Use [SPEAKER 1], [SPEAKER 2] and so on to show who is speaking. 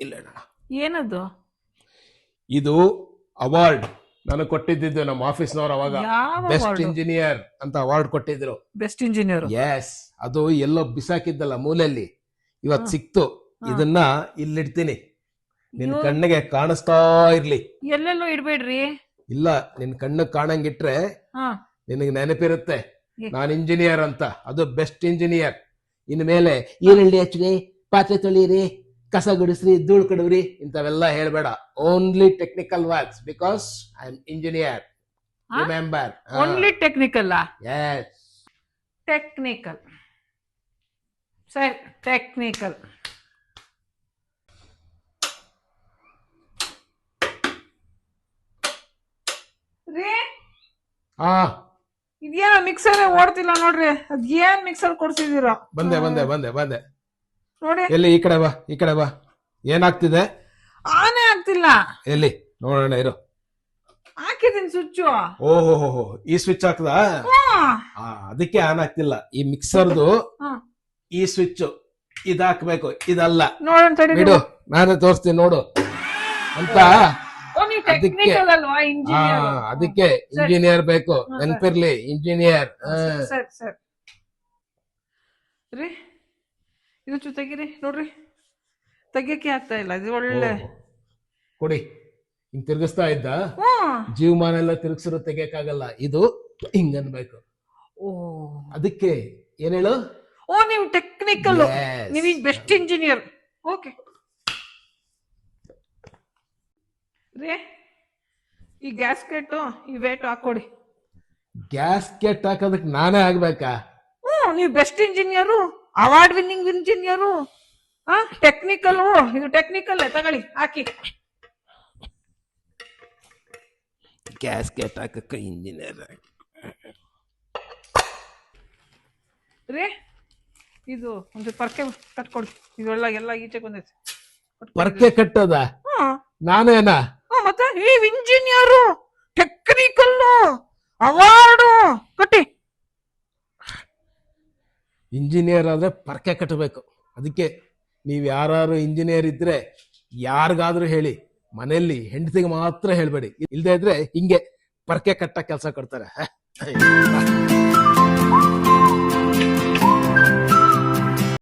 [SPEAKER 1] ಏನದು?
[SPEAKER 2] ಇದು ಅವಾರ್ಡ್ ನಾನು ಕೊಟ್ಟಿದ್ದೆ ನಮ್ಮ ಆಫೀಸ್ನವ್ರು ಅವಾಗ
[SPEAKER 1] ಯಾವ
[SPEAKER 2] ಬೆಸ್ಟ್ ಇಂಜಿನಿಯರ್ ಅಂತ ಅವಾರ್ಡ್ ಕೊಟ್ಟಿದ್ರು.
[SPEAKER 1] ಬೆಸ್ಟ್ ಇಂಜಿನಿಯರ್
[SPEAKER 2] ಎಸ್ ಅದು ಎಲ್ಲೋ ಬಿಸಾಕಿದ್ದಲ್ಲ ಮೂಲೆಯಲ್ಲಿ. ಇವತ್
[SPEAKER 1] ಹಾ.
[SPEAKER 2] ಸಿಕ್ತು.
[SPEAKER 1] ಹಾ.
[SPEAKER 2] ಇದನ್ನ ಇಲ್ಲಿಡ್ತೀನಿ. ನಿನ್ ಕಣ್ಣಿಗೆ ಕಾಣಿಸ್ತಾ ಇರ್ಲಿ.
[SPEAKER 1] ಎಲ್ಲೆಲ್ಲೋ ಇಡ್ಬೇಡ್ರಿ.
[SPEAKER 2] ಇಲ್ಲ ನಿನ್ ಕಣ್ಣು ಕಾಣಂಗಿಟ್ರೆ
[SPEAKER 1] ಹಾ.
[SPEAKER 2] ನಿನಗೆ ನೆನಪಿರುತ್ತೆ.
[SPEAKER 1] ಏ.
[SPEAKER 2] ನಾನು ಇಂಜಿನಿಯರ್ ಅಂತ. ಅದು ಬೆಸ್ಟ್ ಇಂಜಿನಿಯರ್ ಇನ್ ಮೇಲೆ ಈರುಳ್ಳಿ ಹಚ್ಚಿರಿ ಪಾತ್ರೆ ತೊಳೀರಿ ಕಸ ಗುಡಿಸ್ರಿ ಧೂಳು ಕಡವ್ರಿ ಇಂಥವೆಲ್ಲ ಹೇಳ್ಬೇಡ. Only technical works because I am engineer? Remember
[SPEAKER 1] only technical
[SPEAKER 2] yes
[SPEAKER 1] technical ಸರಿ ಟೆಕ್ನಿಕಲ್ ರೀ?
[SPEAKER 2] ಹಾ.
[SPEAKER 1] ಇದೇನ ಮಿಕ್ಸರ್ ಓಡ್ತಿಲ್ಲ ನೋಡ್ರಿ. ಅದ್ ಏನ್ ಮಿಕ್ಸರ್ ಕೊಡ್ಸಿದೀರ
[SPEAKER 2] ಬಂದೆ ಬಂದೆ ಬಂದೆ ಬಂದೆ.
[SPEAKER 1] ನೋಡಿ.
[SPEAKER 2] ಎಲ್ಲಿ ಈ ಕಡೆ ಬಾ ಈ ಕಡೆ ಬಾ. ಏನಾಗ್ತಿದೆ?
[SPEAKER 1] ಆನೆ ಆಗ್ತಿಲ್ಲ.
[SPEAKER 2] ಎಲ್ಲಿ? ನೋಡೋಣ ಇರು.
[SPEAKER 1] ಹಾಕಿದೀನಿ ಸ್ವಿಚ್
[SPEAKER 2] ಓಹೋ ಹೋ ಈ ಸ್ವಿಚ್ ಹಾಕ್ದ? ಅದಕ್ಕೆ ಆನ್ ಆಗ್ತಿಲ್ಲ. ಈ ಮಿಕ್ಸರ್ದು ಈ ಸ್ವಿಚ್ ಇದ್ ಹಾಕ್ಬೇಕು ಇದಲ್ಲ
[SPEAKER 1] ನೋಡೋಣ ತಡಿ
[SPEAKER 2] ಬಿಡು ನಾನೇ ತೋರಿಸ್ತೀನಿ ನೋಡು. ಅಂತ? ಅದಕ್ಕೆ-
[SPEAKER 1] ಇಂಜಿನಿಯರ್
[SPEAKER 2] ಅದಕ್ಕೆ ಇಂಜಿನಿಯರ್ ಬೇಕು.
[SPEAKER 1] ನೆನಪಿರ್ಲಿ
[SPEAKER 2] ನೆನ್ಪಿರ್ಲಿ ಇಂಜಿನಿಯರ್
[SPEAKER 1] ಸರಿ ಸರಿ. ರೀ? ಇದು ಚೂ ತೆಗೀರಿ ನೋಡ್ರಿ. ತೆಗಿಯಕ್ಕೆ ಆಗ್ತಾ ಇಲ್ಲ ಇದು ಒಳ್ಳೆ.
[SPEAKER 2] ಕೊಡಿ. ಹಿಂಗ್ ತಿರ್ಗಿಸ್ತಾ ಇದ್ದ? ಜೀವಮಾನ ಎಲ್ಲ ತಿರುಗಿಸಿರೋ ತೆಗಿಯಕ್ಕಾಗಲ್ಲ. ಇದು ಹಿಂಗ್ ಅನ್ಬೇಕು
[SPEAKER 1] ಓ.
[SPEAKER 2] ಅದಕ್ಕೆ ಏನ್ ಹೇಳು?
[SPEAKER 1] ಓ ನೀವು ಟೆಕ್ನಿಕಲ್ ನೀವ್ ಬೆಸ್ಟ್ ಇಂಜಿನಿಯರ್ ಓಕೆ ರೇ ಈ ಗ್ಯಾಸ್ಕೆಟ್ ಈ ವೇಟ್ ಹಾಕೊಡಿ.
[SPEAKER 2] ಗ್ಯಾಸ್ಕೆಟ್ ಹಾಕೋದಕ್ಕೆ ನಾನೇ ಆಗ್ಬೇಕಾ?
[SPEAKER 1] ಹ್ಞೂ ನೀವು best engineer award winning engineer ಆ ಟೆಕ್ನಿಕಲ್ ಇದು ಟೆಕ್ನಿಕಲ್ ತಗೊಳ್ಳಿ ಹಾಕಿ.
[SPEAKER 2] ಗ್ಯಾಸ್ ಗ್ಯಾಸ್ಕೆಟ್ ಹಾಕಕ್ಕೆ ಇಂಜಿನಿಯರ್
[SPEAKER 1] ರೀ ಇದು ಒಂದು ಪರ್ಕೆ ಕಟ್ಕೊಡಿ. ಇದೆಲ್ಲ ಎಲ್ಲ ಈಚೆ ಬಂದೈತೆ.
[SPEAKER 2] ಪರ್ಕೆ ಕಟ್ಟದ? ನಾನೇನಾ?
[SPEAKER 1] ಮತ್ತೆ ಈ ಇಂಜಿನಿಯರು ಟೆಕ್ನಿಕಲ್ ಅವಾರ್ಡು ಕಟ್ಟಿ
[SPEAKER 2] ಇಂಜಿನಿಯರ್ ಆದ್ರೆ ಪರ್ಕೆ ಕಟ್ಟಬೇಕು ಅದಕ್ಕೆ ನೀವು ಯಾರು ಇಂಜಿನಿಯರ್ ಇದ್ರೆ ಯಾರಿಗಾದ್ರೂ ಹೇಳಿ, ಮನೆಯಲ್ಲಿ ಹೆಂಡತಿಗೆ ಮಾತ್ರ ಹೇಳ್ಬೇಡಿ ಇಲ್ಲದೇ ಇದ್ರೆ ಹಿಂಗೆ ಪರ್ಕೆ ಕಟ್ಟ ಕೆಲಸ ಕೊಡ್ತಾರೆ?